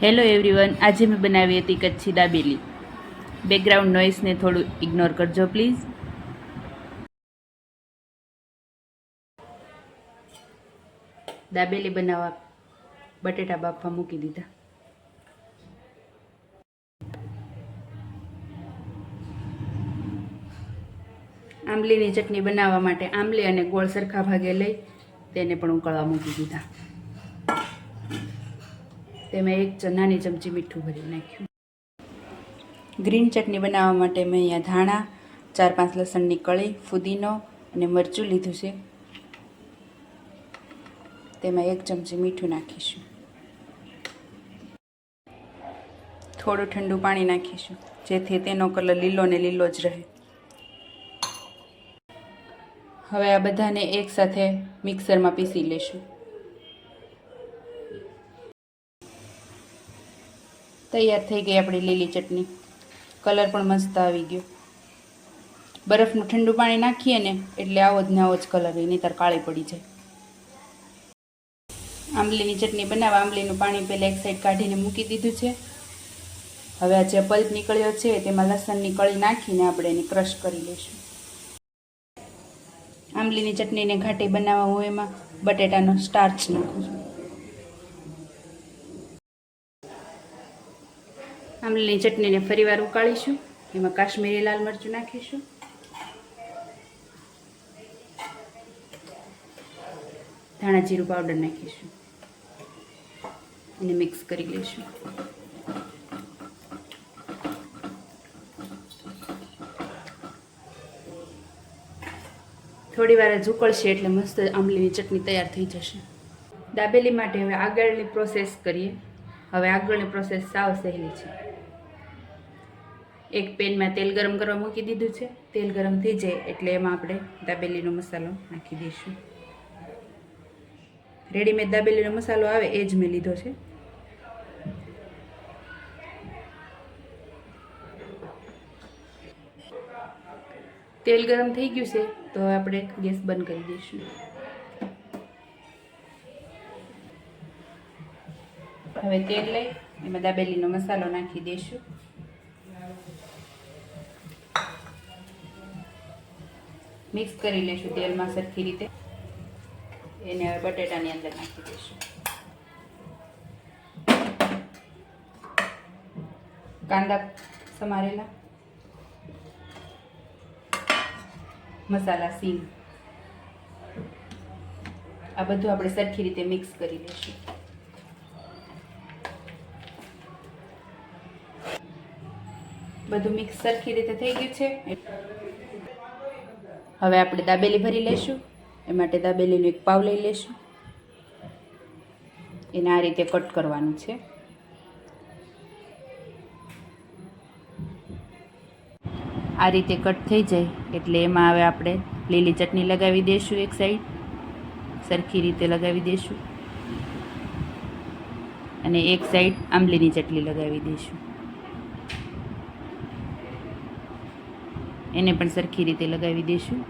Hello everyone આજે મેં બનાવી હતી કચ્છી દાબેલી. બેકગ્રાઉન્ડ નોઇસને થોડું ઇગ્નોર કરજો પ્લીઝ દાબેલી બનાવવા બટેટા બાફવા મૂકી દીધા. આંબલીની ચટણી બનાવવા માટે આંબલી અને ગોળ સરખા ભાગે લઈ તેને પણ ઉકળવા મૂકી દીધા. તેમાં એક ચનાની ચમચી મીઠું ભરી નાખ્યું. ગ્રીન ચટણી બનાવવા માટે મેં અહીંયા ધાણા, ચાર પાંચ લસણની કળી, ફુદીનો અને મરચું લીધું છે. તેમાં એક ચમચી મીઠું નાખીશું. થોડું ઠંડુ પાણી નાખીશું, જેથી તેનો કલર લીલો ને લીલો જ રહે. હવે આ બધાને એકસાથે મિક્સરમાં પીસી લેશું. તૈયાર થઈ ગઈ આપણી લીલી ચટણી. કલર પણ મસ્ત આવી ગયો. બરફનું ઠંડુ પાણી નાખીએ ને એટલે આવો જ ને આવો જ કલર એની તર કાળી પડી જાય. આંબલીની ચટણી બનાવવા આંબલીનું પાણી પહેલાં એક સાઈડ કાઢીને મૂકી દીધું છે. હવે આ જે પલ્પ નીકળ્યો છે તેમાં લસણની કળી નાખીને આપણે એને ક્રશ કરી લઈશું. આંબલીની ચટણીને ઘાટી બનાવવા હું એમાં બટેટાનો સ્ટાર્ચ નાખું. છું આંબલીની ચટણીને ફરીવાર ઉકાળીશું. એમાં કાશ્મીરી લાલ મરચું નાખીશું. ધાણા જીરું પાવડર નાખીશું. અને મિક્સ કરી લઈશું. થોડી વાર જ ઉકળશે એટલે મસ્ત આંબલીની ચટણી તૈયાર થઈ જશે. દાબેલી માટે હવે આગળની પ્રોસેસ કરીએ. હવે આગળની પ્રોસેસ સાવ સહેલી છે. એક પેનમાં તેલ ગરમ કરવા મૂકી દીધું છે. તેલ ગરમ થઈ જાય એટલે એમાં આપણે દાબેલીનો મસાલો નાખી દઈશું. રેડીમેડ દાબેલીનો મસાલો આવે, એ જ મેં લીધો છે. તેલ ગરમ થઈ ગયું છે, તો આપણે ગેસ બંધ કરી દઈશું. હવે તેલ લઈ, એમાં દાબેલીનો મસાલો નાખી દઈશું. મિક્સ કરી લઈશું તેલમાં સરખી રીતે. એને હવે બટેટાની અંદર નાખી દઈશું. કાંદા સમારેલા. મસાલા, સીંગ. આ બધું આપણે સરખી રીતે મિક્સ કરી લઈશું બધું મિક્સ સરખી રીતે થઈ ગયું છે. હવે આપણે દાબેલી ભરી લઈશું એ માટે દાબેલીનો એક પાવ લઈ લઈશું એને આ રીતે કટ કરવાનું છે. આ રીતે કટ થઈ જાય એટલે એમાં હવે આપણે લીલી ચટણી લગાવી દઈશું એક સાઈડ સરખી રીતે લગાવી દઈશું અને એક સાઈડ આંબલીની ચટણી લગાવી દઈશું એને પણ સરખી રીતે લગાવી દઈશું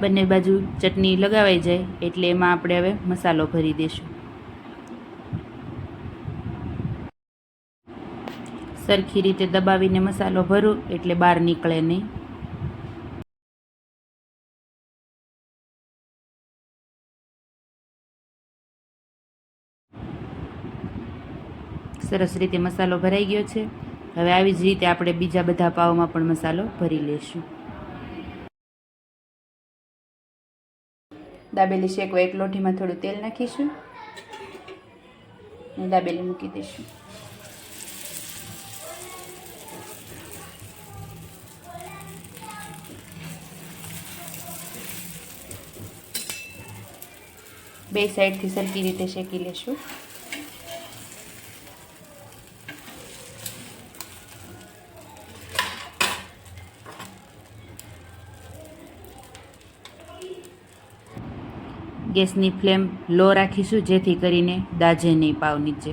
બંને બાજુ ચટણી લગાવાઈ જાય એટલે એમાં આપણે હવે મસાલો ભરી દઈશું સરખી રીતે દબાવીને મસાલો ભરું એટલે બહાર નીકળે નહીં. સરસ રીતે મસાલો ભરાઈ ગયો છે. હવે આવી જ રીતે આપણે બીજા બધા પાવમાં પણ મસાલો ભરી લઈશું દાબેલી શેકવા એક લોઢીમાં થોડું તેલ નાખીશું. અને દાબેલી મૂકી દઈશું. બે સાઈડથી સરખી રીતે શેકી લેશું. ગેસની ફ્લેમ લો રાખીશું, જેથી કરીને દાજે નહીં પાવ નીચે.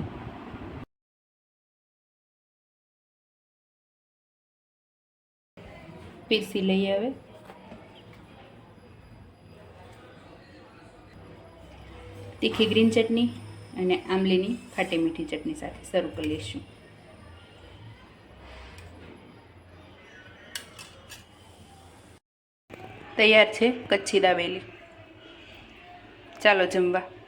પીસી લઈએ હવે. તીખી ગ્રીન ચટણી અને આંબલીની ખાટી મીઠી ચટણી સાથે શરૂ કરી લઈશું તૈયાર છે કચ્છી દાબેલી. ચાલો જમવા.